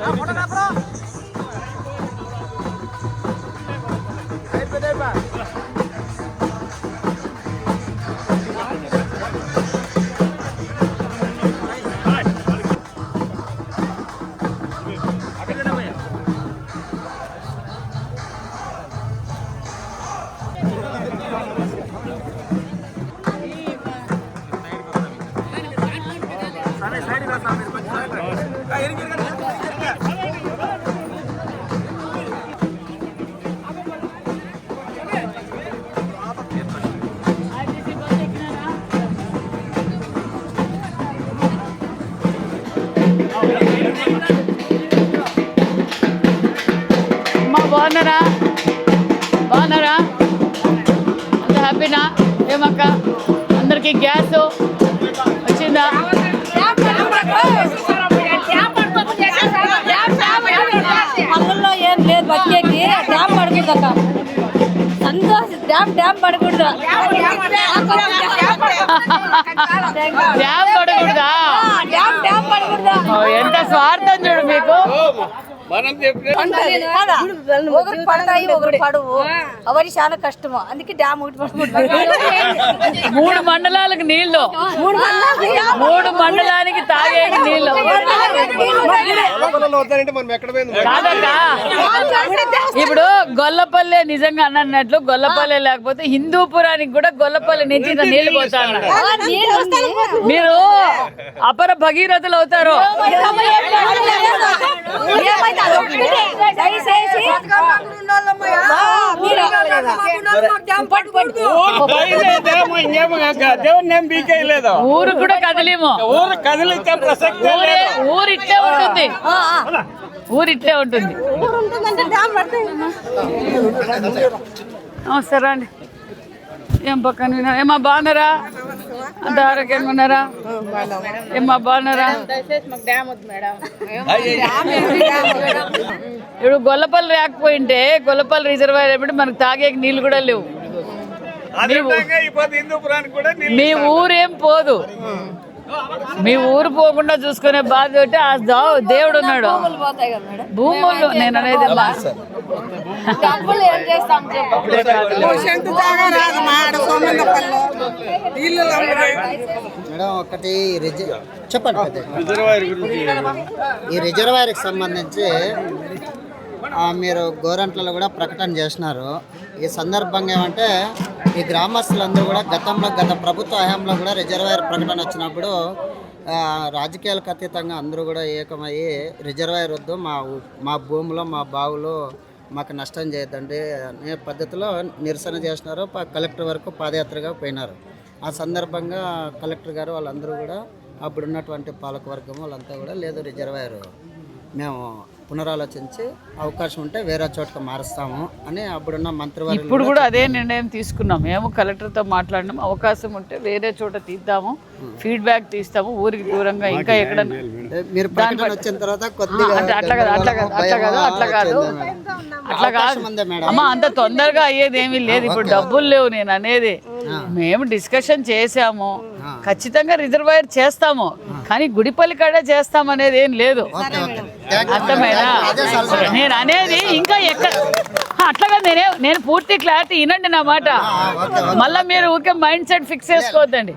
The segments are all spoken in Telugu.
ফটো না ফটো। బాగున్నారా? బాగున్నారా? అంత హ్యాపీనా? ఏమక్క? అందరికి గ్యాస్ వచ్చిందా? పనుల్లో ఏం లేదు డ్యామ్ పడకూడదు అక్క. సంతోష్ డ్యామ్ డ్యామ్ పడకూడదు డ్యామ్ పడకూడదా డ్యామ్ డ్యామ్ పడకూడదు ఓ, ఎంత స్వార్థం చూడు మీకు. కాదా? ఒకరికి పడతాయి ఒకరు పడవు అవన్నీ చాలా కష్టము. అందుకే డ్యామ్ ఒకటి మూడు మండలాలకు నీళ్ళు మూడు మండలానికి తాగేకి నీళ్ళు ఇప్పుడు గొల్లపల్లె నిజంగా అన్నట్లు గొల్లపల్లె లేకపోతే హిందూపురానికి కూడా గొల్లపల్లె నుంచి నీళ్ళు పోతా ఉన్నారు ఆ, నీళ్ళు వస్తాయి. మీరు అపర భగీరథులు అవుతారు. దయచేసి ఊరు కూడా కదిలేమో. ఊరు కదిలిచ్చే ప్రసక్తి ఊరు ఇట్లే ఉంటుంది. ఊరు ఇట్లే ఉంటుంది. నమస్తే ఏం పక్కన ఏమా బాగున్నారా? అంత ఆరోగ్యంగా ఉన్నారా ఏమా బాగున్నారా ఇప్పుడు గొల్లపల్లి రాకపోయింటే గొల్లపల్లి రిజర్వాయర్ ఎప్పుడు మనకు తాగే నీళ్ళు కూడా లేవు మీ ఊరేం పోదు మీ ఊరు పోకుండా చూసుకునే బాధ్యత ఆ దేవుడు ఉన్నాడు. పోతాయి కదా మేడం. భూములు నేను అనేది మేడం ఒకటి చెప్పండి పెద్ద. రిజర్వాయర్ గురించి ఈ రిజర్వాయర్కి సంబంధించి మీరు గోరంట్లలో కూడా ప్రకటన చేసినారు ఈ సందర్భంగా ఏమంటే ఈ గ్రామస్తులందరూ కూడా గతంలో గత ప్రభుత్వ హయాంలో కూడా రిజర్వాయర్ ప్రకటన వచ్చినప్పుడు రాజకీయాలకు అతీతంగా అందరూ కూడా ఏకమయ్యి రిజర్వాయర్ వద్దు మా మా భూమిలో మా బావులో మాకు నష్టం చేయొద్దండి అనే పద్ధతిలో నిరసన చేసినారు ప- కలెక్టర్ వరకు పాదయాత్రగా పోయినారు. ఆ సందర్భంగా కలెక్టర్ గారు వాళ్ళందరూ కూడా అప్పుడు ఉన్నటువంటి పాలకవర్గం వాళ్ళంతా కూడా లేదు రిజర్వాయర్. మేము పునరాలోచించి అవకాశం ఉంటే వేరే చోటకి మారుస్తాము అని అప్పుడున్న మంత్రివర్యులు ఇప్పుడు కూడా అదే నిర్ణయం తీసుకున్నాం. మేము కలెక్టర్తో మాట్లాడినాం. అవకాశం ఉంటే వేరే చోట తీద్దాము. ఫీడ్బ్యాక్ తీస్తాము. ఊరికి దూరంగా ఇంకా ఎక్కడ మీరు ప్రకటన వచ్చిన తర్వాత కొద్దిగా అంటే అట్లా కాదు అట్లా కాదు అట్లా కాదు అట్లా కాదు. అట్లా? అమ్మా అంత తొందరగా అయ్యేది ఏమీ లేదు. ఇప్పుడు డబ్బులు లేవు నేను అనేది. మేము డిస్కషన్ చేసాము ఖచ్చితంగా రిజర్వాయర్ చేస్తాము. కానీ గుడిపల్లి కాడే చేస్తాం అనేది ఏం లేదు. అర్థమైనా నేను అనేది ఇంకా ఎక్కడ అట్లాగా నేనే నేను పూర్తి క్లారిటీ వినండి నా మాట. మళ్ళీ మీరు ఊరికే మైండ్ సెట్ ఫిక్స్ చేసుకోవద్దండి.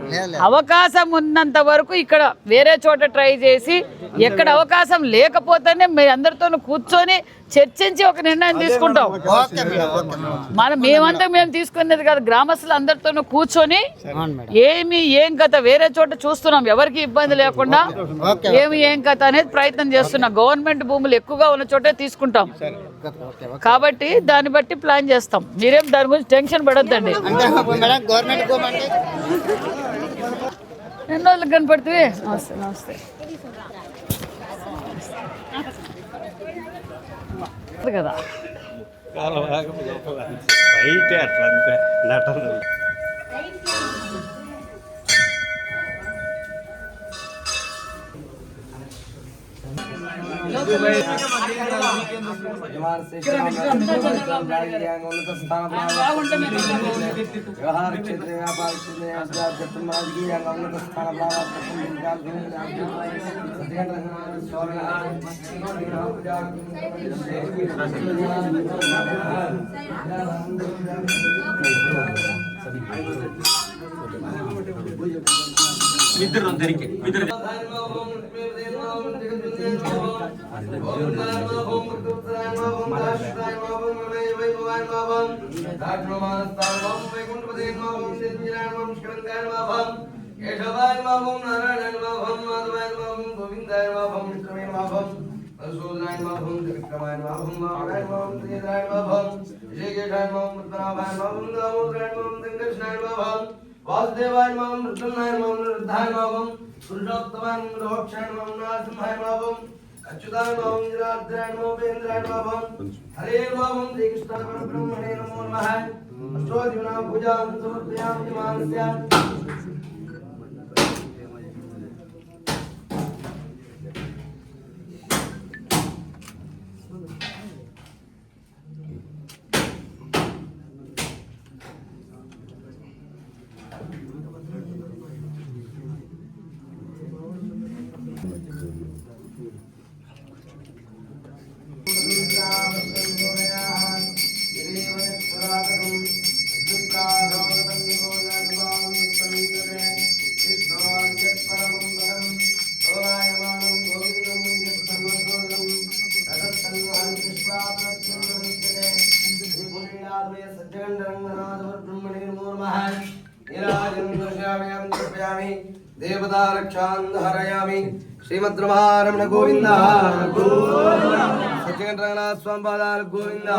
అవకాశం ఉన్నంత వరకు ఇక్కడ వేరే చోట ట్రై చేసి ఎక్కడ అవకాశం లేకపోతేనే మీ అందరితో కూర్చొని చర్చించి ఒక నిర్ణయం తీసుకుంటాం. మనం మేమంతా మేము తీసుకునేది కాదు గ్రామస్తులు అందరితోనూ కూర్చొని ఏమి ఏం కథ వేరే చోట చూస్తున్నాం. ఎవరికి ఇబ్బంది లేకుండా ఓకే ఏమి ఏం కథ అనేది ప్రయత్నం చేస్తున్నాం. గవర్నమెంట్ భూములు ఎక్కువగా ఉన్న చోటే తీసుకుంటాం. ఓకే ఓకే కాబట్టి దాన్ని బట్టి ప్లాన్ చేస్తాం. మీరేం దాని గురించి టెన్షన్ పడొద్దండి. ఎన్ని రోజులకు కనపడుతుంది? నమస్తే నమస్తే. కదా. బయట అట్లా అంతే నటన వ్యవహార క్షేత్ర వ్యాపార క్షేత్ర ఉన్నత స్థాన केशवाय माभम नारायण माभम माधवाय माभम गोविंदाय माभम विष्णवे माभम मधुसूदनाय माभम विक्रमाय माभम मावराय माभम त्रिनेत्राय माभम ऋषिकेशाय माभम रुद्राभाय माभम दामोदराय माभम संकर्षणाय माभम वासुदेवाय माभम मृत्युनाय माभम वृद्धाय माभम పురుషోత్తమం మాభం నరసింహాయ మాభం అచ్యుతాయ మాభం నిరాద్రాయ మాభం ఉపేంద్రాయ హరే మాభం శ్రీకృష్ణ పరబ్రహ్మణే నమో నమః. అష్టోదినా పూజాం సమర్పయామి మానస్య శ్రీమద్రమారమణ గోవింద సత్యగంట రంగనాథ స్వామి పాదాలు గోవింద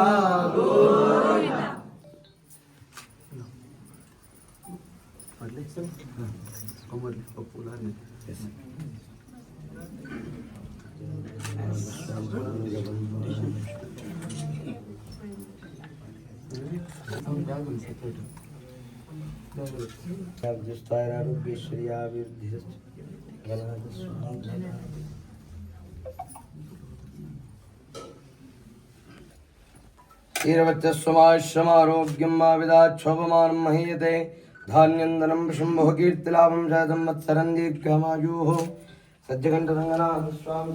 శ్రీరవచ్చస్వమాశ్రమారోగ్యం क्षीरवच्चस्वमाश्रमारोग्यं मा विदाच्छोपमानं महीयते धान्यन्दनं शम्भुः कीर्तिलाभं शतं वत्सरं दीर्घमायुः सज्जकण्ठरङ्गनाथ स्वामी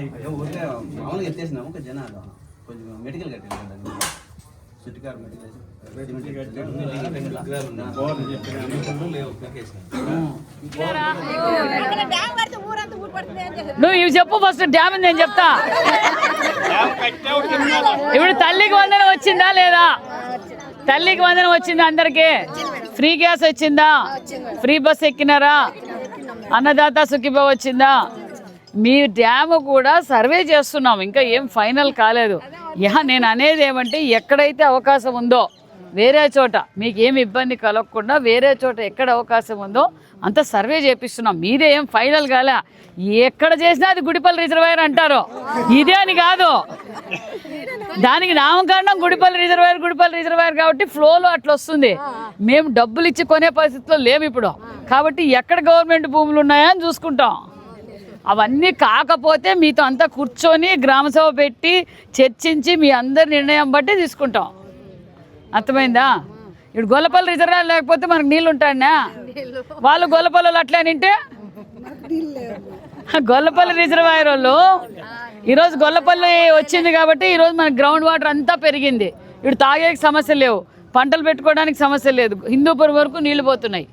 మామూలుగా ఎత్తేసినాము ఒక జనాలు కొంచెం మెడికల్ చుట్టుకారు నువ్వు ఇవి చెప్పు ఫస్ట్ డ్యామ్ నేను చెప్తా. ఇప్పుడు తల్లికి వందనం వచ్చిందా లేదా? తల్లికి వందనం వచ్చిందా అందరికి? ఫ్రీ గ్యాస్ వచ్చిందా? ఫ్రీ బస్ ఎక్కినారా? అన్నదాత సుఖిభ వచ్చిందా? మీ డ్యాము కూడా సర్వే చేస్తున్నాం ఇంకా ఏం ఫైనల్ కాలేదు. యా నేను అనేది ఏమంటే ఎక్కడైతే అవకాశం ఉందో వేరే చోట మీకు ఏమి ఇబ్బంది కలగకుండా వేరే చోట ఎక్కడ అవకాశం ఉందో అంత సర్వే చేపిస్తున్నాం. మీదే ఏం ఫైనల్ కాలే. ఎక్కడ చేసినా అది గుడిపల్లి రిజర్వాయర్ అంటారు. ఇదే అని కాదు. దానికి నామకరణం గుడిపల్లి రిజర్వాయర్ గుడిపల్లి రిజర్వాయర్ కాబట్టి ఫ్లోలో అట్లా వస్తుంది. మేము డబ్బులు ఇచ్చి కొనే పరిస్థితిలో లేము ఇప్పుడు. కాబట్టి ఎక్కడ గవర్నమెంట్ భూములు ఉన్నాయా అని చూసుకుంటాం. అవన్నీ కాకపోతే మీతో అంతా కూర్చొని గ్రామసభ పెట్టి చర్చించి మీ అందరి నిర్ణయం బట్టి తీసుకుంటాం. అర్థమైందా? ఇప్పుడు గొల్లపల్లి రిజర్వాయర్ లేకపోతే మనకు నీళ్ళు ఉంటాడినా వాళ్ళు గొల్లపల్లి అట్లే నింటే గొల్లపల్లి రిజర్వాయర్ వాళ్ళు ఈరోజు గొల్లపల్లి వచ్చింది కాబట్టి ఈరోజు మన గ్రౌండ్ వాటర్ అంతా పెరిగింది. ఇప్పుడు తాగే సమస్య లేవు. పంటలు పెట్టుకోవడానికి సమస్య లేదు. హిందూపురం వరకు నీళ్ళు పోతున్నాయి.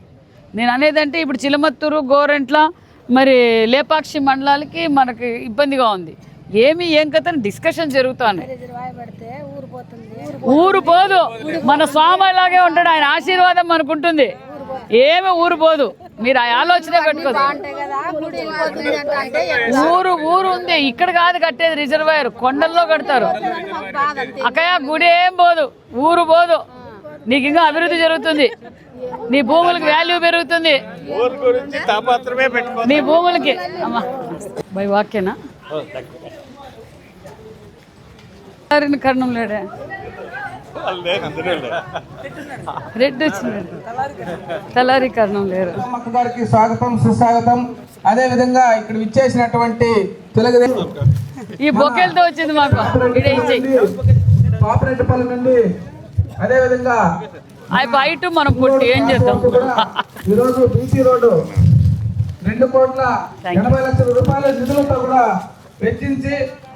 నేను అనేదంటే ఇప్పుడు చిలమత్తూరు గోరెంట్ల మరి లేపాక్షి మండలాలకి మనకి ఇబ్బందిగా ఉంది. ఏమి ఏం కథని డిస్కషన్ జరుగుతాను. ఊరు పోదు. మన స్వామి లాగే ఉంటాడు. ఆయన ఆశీర్వాదం మనకుంటుంది ఏమి ఊరు పోదు. మీరు ఆ ఆలోచనే పెట్టుకోదు. ఊరు ఊరు ఉంది. ఇక్కడ కాదు కట్టేది రిజర్వాయర్. కొండల్లో కడతారు. అక్కయ్య గుడి ఏం పోదు. ఊరు పోదు. నీకు ఇంకా అభివృద్ధి జరుగుతుంది. నీ భూములకి వాల్యూ పెరుగుతుంది. ఊరు గురించి తాపత్రమే పెట్టుకో. నీ భూములకి. అమ్మా. బై వాక్యనా? సారిని కర్ణం లేడే. రెడ్ వచ్చినాడు తలారి కర్ణం లేరు. గారికి స్వాగతం సుస్వాగతం. అదే విధంగా ఇక్కడ విచ్చేసినటువంటి తెలుగుదేశం ఈ బొకేలతో వచ్చింది మాకు. పాపరెడ్డిపల్లి నుండి అదే విధంగా ఆ బయట మనం పుట్టి ఏం చేద్దాం? ఈరోజు బీసీ రోడ్డు రెండు కోట్ల. ఎనభై లక్షల రూపాయల నిధులతో కూడా వెచ్చించి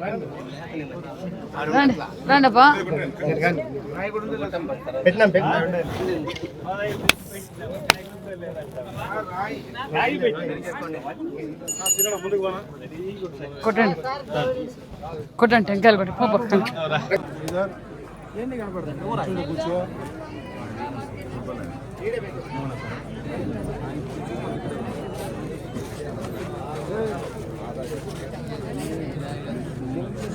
భాగ రండి రండప్పా కొట్టండి కొట్టండి టెంకాయలు కొట్టి పో పక్కన ఓం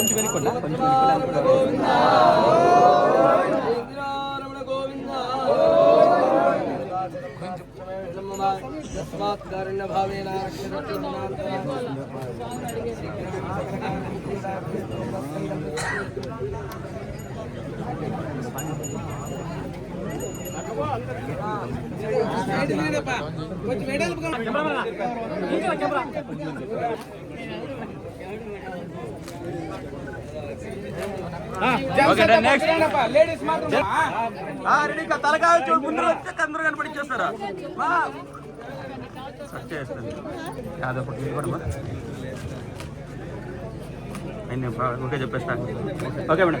పరమశంకరయాః దేవదక్షరాజం శ్రీప్రాజోపన్నిమోజాకులాం తస్మాత్ కారుణ్య భావేన లేడీస్ మాత్రం తలకాయ చూడు ముందు వచ్చే అందరూ కనపడిచ్చేస్తారా? అదొకటి కూడా. నేను ఓకే చెప్పేస్తాను ఓకే మేడం.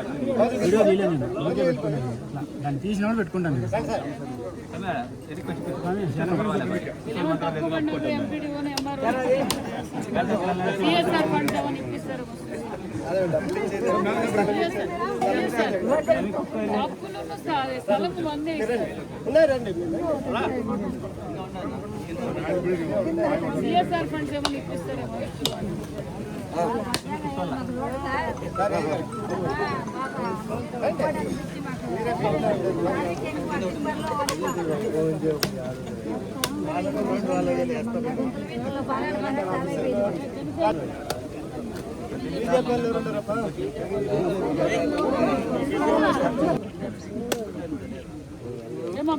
స్వామి వచ్చేది సమస్య తహసీల్దార్ పెట్టుకుంటాను సిఎస్ఆర్ ఫండ్స్ ఏమైనా ఇప్పిస్తారేమో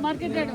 మార్కెట్ రేటు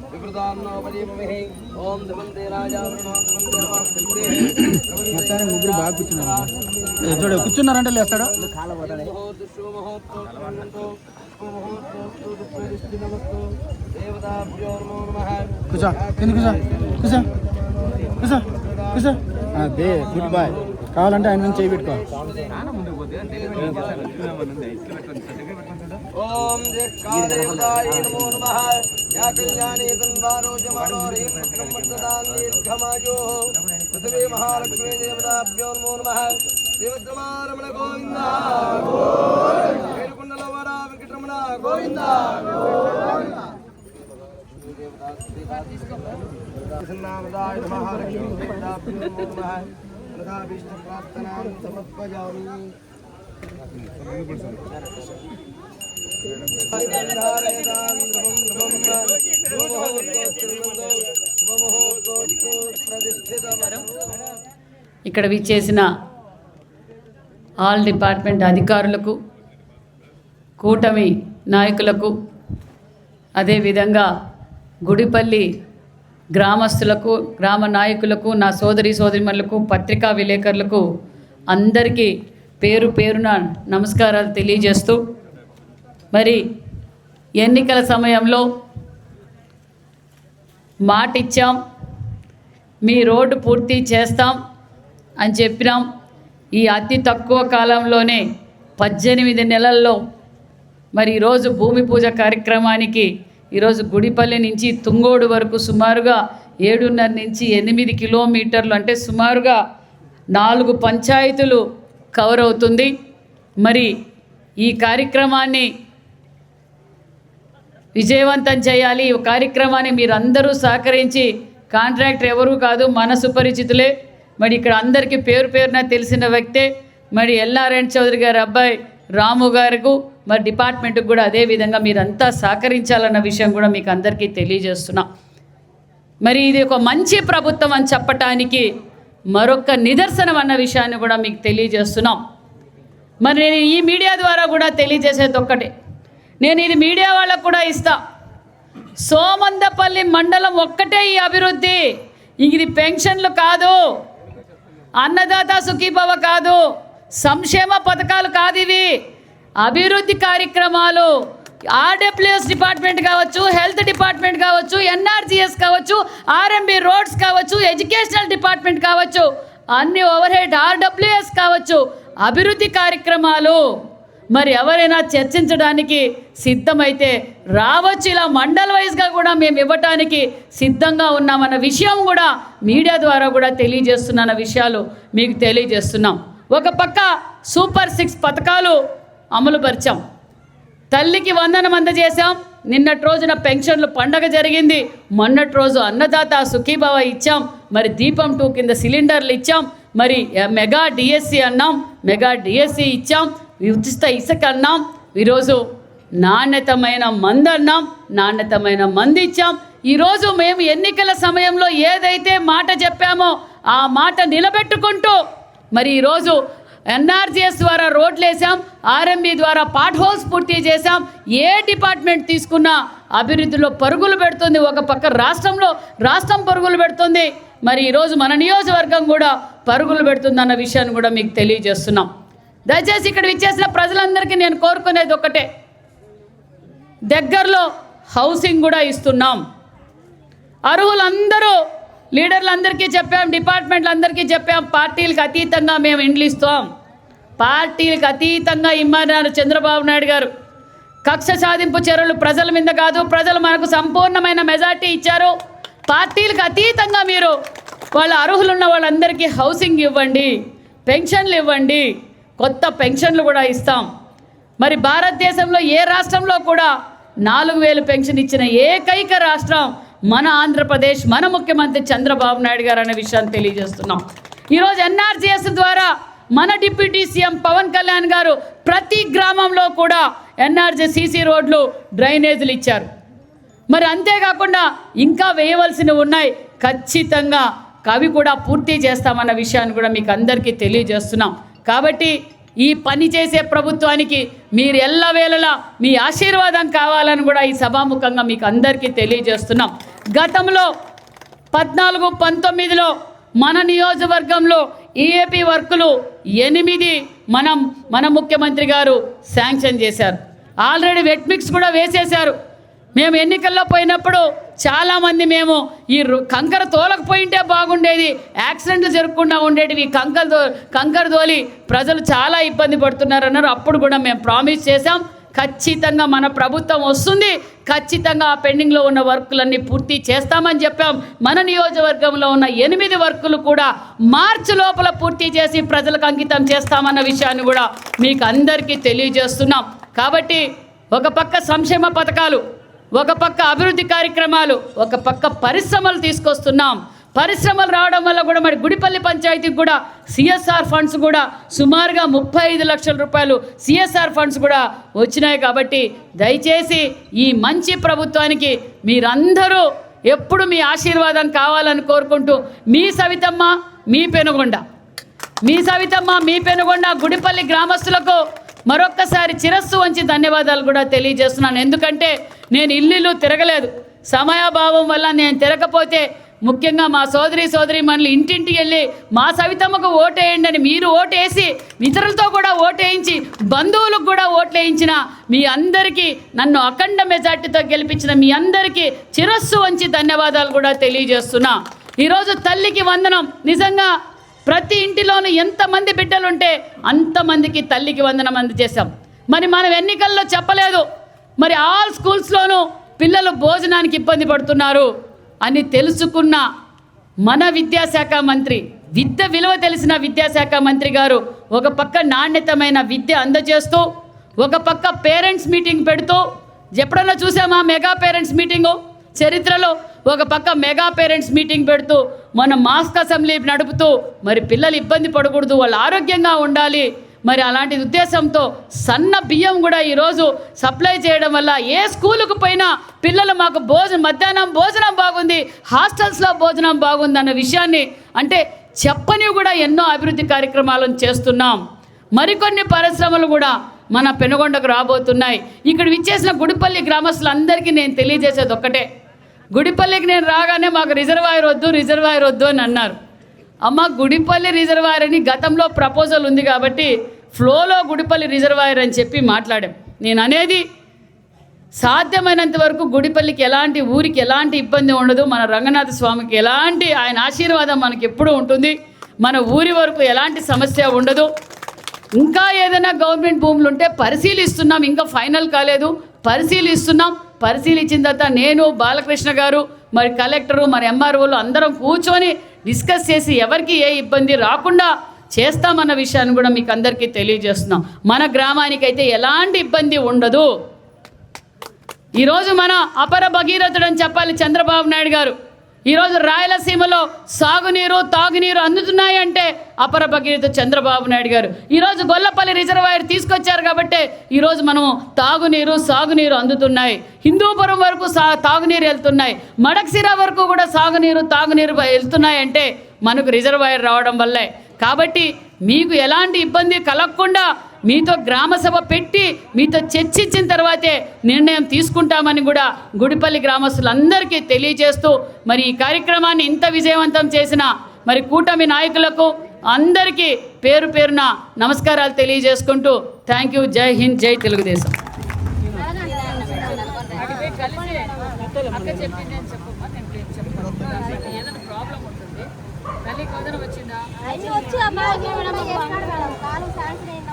ముగ్గురు బాగా కూర్చున్నారు కూర్చున్నారంటే లేస్తాడు? కూర్చో. తిని కూర్చో. కూర్చో. కూర్చో. కూర్చో. అదే గుడ్ బాయ్. కావాలంటే ఆయన నుంచి చేయి పెట్టుకో. ఓం జక్కాదేవతాయ నమో నమః యా కళ్యాణే సంవారో జమానో రీం బ్రహ్మదాన్ దీర్ఘమాయో పృథివీ మహాలక్ష్మీ దేవతాభ్యో నమో. నమః శ్రీమద్రమారమణ గోవింద వేరుకొండల వర వెంకటరమణ గోవింద ప్రసన్నామదాయ మహాలక్ష్మీ దేవతాభ్యో నమో నమః ప్రదాభీష్ట ప్రార్థనాం సమర్పయామి ఇక్కడ విచ్చేసిన ఆల్ డిపార్ట్మెంట్ అధికారులకు కూటమి నాయకులకు అదేవిధంగా గుడిపల్లి గ్రామస్తులకు గ్రామ నాయకులకు నా సోదరి సోదరిమణులకు పత్రికా విలేకరులకు అందరికీ పేరు పేరున నమస్కారాలు తెలియజేస్తూ మరి ఎన్నికల సమయంలో మాట ఇచ్చాం మీ రోడ్డు పూర్తి చేస్తాం అని చెప్పినాం. ఈ అతి తక్కువ కాలంలోనే పద్దెనిమిది నెలల్లో మరి ఈరోజు భూమి పూజ కార్యక్రమానికి ఈరోజు గుడిపల్లి నుంచి తుంగోడు వరకు సుమారుగా ఏడున్నర నుంచి ఎనిమిది కిలోమీటర్లు అంటే సుమారుగా నాలుగు పంచాయతీలు కవర్ అవుతుంది. మరి ఈ కార్యక్రమాన్ని విజయవంతం చేయాలి. ఈ కార్యక్రమాన్ని మీరందరూ సహకరించి కాంట్రాక్టర్ ఎవరూ కాదు మన సుపరిచితులే. మరి ఇక్కడ అందరికీ పేరు పేరున తెలిసిన వ్యక్తే మరి ఎల్ఆర్ఎన్ చౌదరి గారి అబ్బాయి రాము గారికి మరి డిపార్ట్మెంట్కి కూడా అదే విధంగా మీరంతా సహకరించాలన్న విషయం కూడా మీకు అందరికీ తెలియజేస్తున్నా. మరి ఇది ఒక మంచి ప్రభుత్వం అని చెప్పటానికి మరొక నిదర్శనం అన్న విషయాన్ని కూడా మీకు తెలియజేస్తున్నాం. మరి నేను ఈ మీడియా ద్వారా కూడా తెలియజేసేది ఒక్కటే. నేను ఇది మీడియా వాళ్ళకు కూడా ఇస్తా. సోమందపల్లి మండలం ఒక్కటే ఈ అభివృద్ధి. ఇది పెన్షన్లు కాదు. అన్నదాత సుఖీభవ కాదు. సంక్షేమ పథకాలు కాదు ఇవి. అభివృద్ధి కార్యక్రమాలు ఆర్డబ్ల్యూఎస్ డిపార్ట్మెంట్ కావచ్చు హెల్త్ డిపార్ట్మెంట్ కావచ్చు ఎన్ఆర్జీఎస్ కావచ్చు ఆర్ఎంబి రోడ్స్ కావచ్చు ఎడ్యుకేషనల్ డిపార్ట్మెంట్ కావచ్చు అన్ని ఓవర్ హెడ్ ఆర్డబ్ల్యూఎస్ కావచ్చు. అభివృద్ధి కార్యక్రమాలు. మరి ఎవరైనా చర్చించడానికి సిద్ధమైతే రావచ్చు. ఇలా మండల్ వైజ్గా కూడా మేము ఇవ్వటానికి సిద్ధంగా ఉన్నామన్న విషయం కూడా మీడియా ద్వారా కూడా తెలియజేస్తున్న విషయాలు మీకు తెలియజేస్తున్నాం. ఒక పక్క సూపర్ సిక్స్ పథకాలు అమలుపరిచాం తల్లికి వందనం అందజేశాం. నిన్నటి రోజున పెన్షన్లు పండగ జరిగింది. మొన్నటి రోజు అన్నదాత సుఖీభావ ఇచ్చాం. మరి దీపం టూ కింద సిలిండర్లు ఇచ్చాం. మరి ఎ- మెగా డిఎస్సి అన్నాం. మెగా డిఎస్సి ఇచ్చాం. ఉచిత ఇసుక అన్నాం. ఈరోజు నాణ్యతమైన మంది అన్నాం. నాణ్యతమైన మంది ఇచ్చాం. ఈరోజు మేము ఎన్నికల సమయంలో ఏదైతే మాట చెప్పామో ఆ మాట నిలబెట్టుకుంటూ మరి ఈరోజు ఎన్ఆర్జీఎస్ ద్వారా రోడ్లు వేసాం ఆర్ఎంబి ద్వారా పాట్ హౌస్ పూర్తి చేశాం. ఏ డిపార్ట్మెంట్ తీసుకున్నా అభివృద్ధిలో పరుగులు పెడుతుంది. ఒక పక్క రాష్ట్రంలో రాష్ట్రం పరుగులు పెడుతుంది. మరి ఈరోజు మన నియోజకవర్గం కూడా పరుగులు పెడుతుంది అన్న విషయాన్ని కూడా మీకు తెలియజేస్తున్నాం. దయచేసి ఇక్కడ విచ్చేసిన ప్రజలందరికీ నేను కోరుకునేది ఒకటే. దగ్గరలో హౌసింగ్ కూడా ఇస్తున్నాం. అర్హులందరూ లీడర్లందరికీ చెప్పాం డిపార్ట్మెంట్లందరికీ చెప్పాం పార్టీలకు అతీతంగా మేము ఇండ్లు ఇస్తాం. పార్టీలకు అతీతంగా ఇమ్మన్నారు చంద్రబాబు నాయుడు గారు. కక్ష సాధింపు చర్యలు ప్రజల మీద కాదు ప్రజలు మనకు సంపూర్ణమైన మెజార్టీ ఇచ్చారు. పార్టీలకు అతీతంగా మీరు వాళ్ళ అర్హులున్న వాళ్ళందరికీ హౌసింగ్ ఇవ్వండి పెన్షన్లు ఇవ్వండి. కొత్త పెన్షన్లు కూడా ఇస్తాం. మరి భారతదేశంలో ఏ రాష్ట్రంలో కూడా నాలుగు వేలు పెన్షన్ ఇచ్చిన ఏకైక రాష్ట్రం మన ఆంధ్రప్రదేశ్ మన ముఖ్యమంత్రి చంద్రబాబు నాయుడు గారు అనే విషయాన్ని తెలియజేస్తున్నాం. ఈరోజు ఎన్ఆర్జీఎస్ ద్వారా మన డిప్యూటీ సీఎం పవన్ కళ్యాణ్ గారు ప్రతి గ్రామంలో కూడా ఎన్ఆర్జీ సీసీ రోడ్లు డ్రైనేజీలు ఇచ్చారు. మరి అంతేకాకుండా ఇంకా వేయవలసినవి ఉన్నాయి. ఖచ్చితంగా కవి కూడా పూర్తి చేస్తామన్న విషయాన్ని కూడా మీకు అందరికీ తెలియజేస్తున్నాం. కాబట్టి ఈ పని చేసే ప్రభుత్వానికి మీరు ఎల్లవేళలా మీ ఆశీర్వాదం కావాలని కూడా ఈ సభాముఖంగా మీకు అందరికీ తెలియజేస్తున్నాం. గతంలో పద్నాలుగు పంతొమ్మిదిలో మన నియోజకవర్గంలో ఈఏపీ వర్కులు ఎనిమిది మనం మన ముఖ్యమంత్రి గారు శాంక్షన్ చేశారు. ఆల్రెడీ వెట్మిక్స్ కూడా వేసేశారు. మేము ఎన్నికల్లో పోయినప్పుడు చాలామంది మేము ఈ రు- కంకర తోలకపోయింటే బాగుండేది. యాక్సిడెంట్లు జరగకుండా ఉండేటివి. కంకర తో కంకర తోలి ప్రజలు చాలా ఇబ్బంది పడుతున్నారు అన్నారు అప్పుడు కూడా మేము ప్రామిస్ చేశాం. ఖచ్చితంగా మన ప్రభుత్వం వస్తుంది. ఖచ్చితంగా ఆ పెండింగ్లో ఉన్న వర్కులన్నీ పూర్తి చేస్తామని చెప్పాం. మన నియోజకవర్గంలో ఉన్న ఎనిమిది వర్కులు కూడా మార్చి లోపల పూర్తి చేసి ప్రజలకు అంకితం చేస్తామన్న విషయాన్ని కూడా మీకు అందరికీ తెలియజేస్తున్నాం. కాబట్టి ఒక పక్క సంక్షేమ పథకాలు ఒక పక్క అభివృద్ధి కార్యక్రమాలు ఒక పక్క పరిశ్రమలు తీసుకొస్తున్నాం. పరిశ్రమలు రావడం వల్ల కూడా మరి గుడిపల్లి పంచాయతీకి కూడా సిఎస్ఆర్ ఫండ్స్ కూడా సుమారుగా ముప్పై ఐదు లక్షల రూపాయలు సిఎస్ఆర్ ఫండ్స్ కూడా వచ్చినాయి కాబట్టి దయచేసి ఈ మంచి ప్రభుత్వానికి మీరందరూ ఎప్పుడు మీ ఆశీర్వాదం కావాలని కోరుకుంటూ మీ సవితమ్మ మీ పెనుగొండ. మీ సవితమ్మ మీ పెనుగొండ గుడిపల్లి గ్రామస్తులకు మరొక్కసారి చిరస్సు వంచి ధన్యవాదాలు కూడా తెలియజేస్తున్నాను. ఎందుకంటే నేను ఇల్లు తిరగలేదు. సమయాభావం వల్ల నేను తిరగకపోతే ముఖ్యంగా మా సోదరి సోదరి మనల్ని ఇంటింటికి వెళ్ళి మా సవితమ్మకు ఓటేయండి అని మీరు ఓటేసి ఇతరులతో కూడా ఓటేయించి బంధువులకు కూడా ఓట్లేయించిన మీ అందరికీ నన్ను అఖండ మెజార్టీతో గెలిపించిన మీ అందరికీ చిరస్సు వంచి ధన్యవాదాలు కూడా తెలియజేస్తున్నా. ఈరోజు తల్లికి వందనం. నిజంగా ప్రతి ఇంటిలోనూ ఎంతమంది బిడ్డలుంటే అంతమందికి తల్లికి వందనం అందజేశాం. మరి మనం ఎన్నికల్లో చెప్పలేదు. మరి ఆల్ స్కూల్స్లోనూ పిల్లలు భోజనానికి ఇబ్బంది పడుతున్నారు అని తెలుసుకున్న మన విద్యాశాఖ మంత్రి విద్య విలువ తెలిసిన విద్యాశాఖ మంత్రి గారు ఒక పక్క నాణ్యతమైన విద్య అందజేస్తూ ఒక పక్క పేరెంట్స్ మీటింగ్ పెడుతూ ఎప్పుడన్నా చూసామా మెగా పేరెంట్స్ మీటింగు? చరిత్రలో ఒక పక్క మెగా పేరెంట్స్ మీటింగ్ పెడుతూ మన మాస్క్ అసెంబ్లీ నడుపుతూ మరి పిల్లలు ఇబ్బంది పడకూడదు వాళ్ళు ఆరోగ్యంగా ఉండాలి. మరి అలాంటి ఉద్దేశంతో సన్న బియ్యం కూడా ఈరోజు సప్లై చేయడం వల్ల ఏ స్కూలుకు పోయినా పిల్లలు మాకు భోజనం మధ్యాహ్నం భోజనం బాగుంది హాస్టల్స్లో భోజనం బాగుంది అన్న విషయాన్ని అంటే చెప్పని కూడా ఎన్నో అభివృద్ధి కార్యక్రమాలను చేస్తున్నాం. మరికొన్ని పరిశ్రమలు కూడా మన పెనుగొండకు రాబోతున్నాయి. ఇక్కడ విచ్చేసిన గుడిపల్లి గ్రామస్తులందరికీ నేను తెలియజేసేది ఒక్కటే. గుడిపల్లికి నేను రాగానే మాకు రిజర్వాయర్ వద్దు రిజర్వాయర్ వద్దు అని అన్నారు. అమ్మ గుడిపల్లి రిజర్వాయర్ అని గతంలో ప్రపోజల్ ఉంది కాబట్టి ఫ్లోలో గుడిపల్లి రిజర్వాయర్ అని చెప్పి మాట్లాడాం. నేను అనేది సాధ్యమైనంత వరకు గుడిపల్లికి ఎలాంటి ఊరికి ఎలాంటి ఇబ్బంది ఉండదు. మన రంగనాథ స్వామికి ఎలాంటి ఆయన ఆశీర్వాదం మనకి ఎప్పుడూ ఉంటుంది. మన ఊరి వరకు ఎలాంటి సమస్య ఉండదు. ఇంకా ఏదైనా గవర్నమెంట్ భూములు ఉంటే పరిశీలిస్తున్నాం. ఇంకా ఫైనల్ కాలేదు. పరిశీలిస్తున్నాం. పరిశీలించిన తర్వాత నేను బాలకృష్ణ గారు మరి కలెక్టరు మరి ఎంఆర్ఓలు అందరం కూర్చొని డిస్కస్ చేసి ఎవరికి ఏ ఇబ్బంది రాకుండా చేస్తామన్న విషయాన్ని కూడా మీకు అందరికీ తెలియజేస్తున్నాం. మన గ్రామానికైతే ఎలాంటి ఇబ్బంది ఉండదు. ఈరోజు మన అపర భగీరథుడు అని చెప్పాలి చంద్రబాబు నాయుడు గారు. ఈరోజు రాయలసీమలో సాగునీరు తాగునీరు అందుతున్నాయి అంటే అపర భగీరథ చంద్రబాబు నాయుడు గారు. ఈరోజు గొల్లపల్లి రిజర్వాయర్ తీసుకొచ్చారు కాబట్టి ఈరోజు మనం తాగునీరు సాగునీరు అందుతున్నాయి. హిందూపురం వరకు సా తాగునీరు వెళ్తున్నాయి. మడక్సిర వరకు కూడా సాగునీరు తాగునీరు వెళ్తున్నాయంటే మనకు రిజర్వాయర్ రావడం వల్లే. కాబట్టి మీకు ఎలాంటి ఇబ్బంది కలగకుండా మీతో గ్రామ సభ పెట్టి మీతో చర్చించిన తర్వాతే నిర్ణయం తీసుకుంటామని కూడా గుడిపల్లి గ్రామస్తులందరికీ తెలియజేస్తూ మరి ఈ కార్యక్రమాన్ని ఇంత విజయవంతం చేసిన మరి కూటమి నాయకులకు అందరికీ పేరు పేరున నమస్కారాలు తెలియజేసుకుంటూ థ్యాంక్ యూ జై హింద్ జై తెలుగుదేశం. అన్ని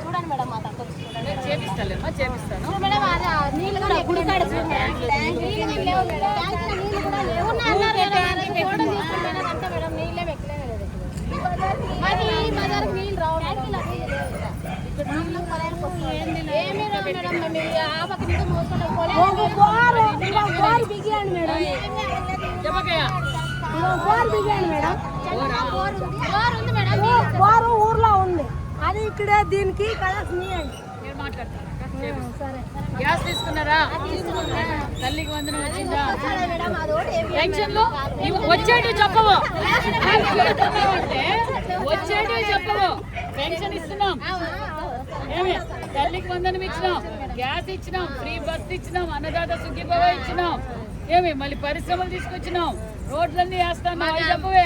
చూడండి మేడం మా తక్కువ చేపిస్తాలేమ్మా చేపిస్తాను మేడం నీళ్ళు కూడా నీళ్ళు రావు ఊర్లో ఉంది అది ఇక్కడే దీనికి సరే గ్యాస్ తీసుకున్నారా తల్లికి వందనం వచ్చిందా మేడం వచ్చేటివి చెప్పవు. వచ్చేటివి చెప్పవు. పెన్షన్ ఇస్తున్నాం. ఏమి తల్లికి వందనం ఇచ్చినాం గ్యాస్ ఇచ్చినాం ఫ్రీ బస్ ఇచ్చినాం అన్నదాత సుఖీభవ ఇచ్చినాం. ఏమి మళ్ళీ పరిశ్రమలు తీసుకొచ్చినాం. రోడ్లన్నీ వేస్తాం చెప్పవే.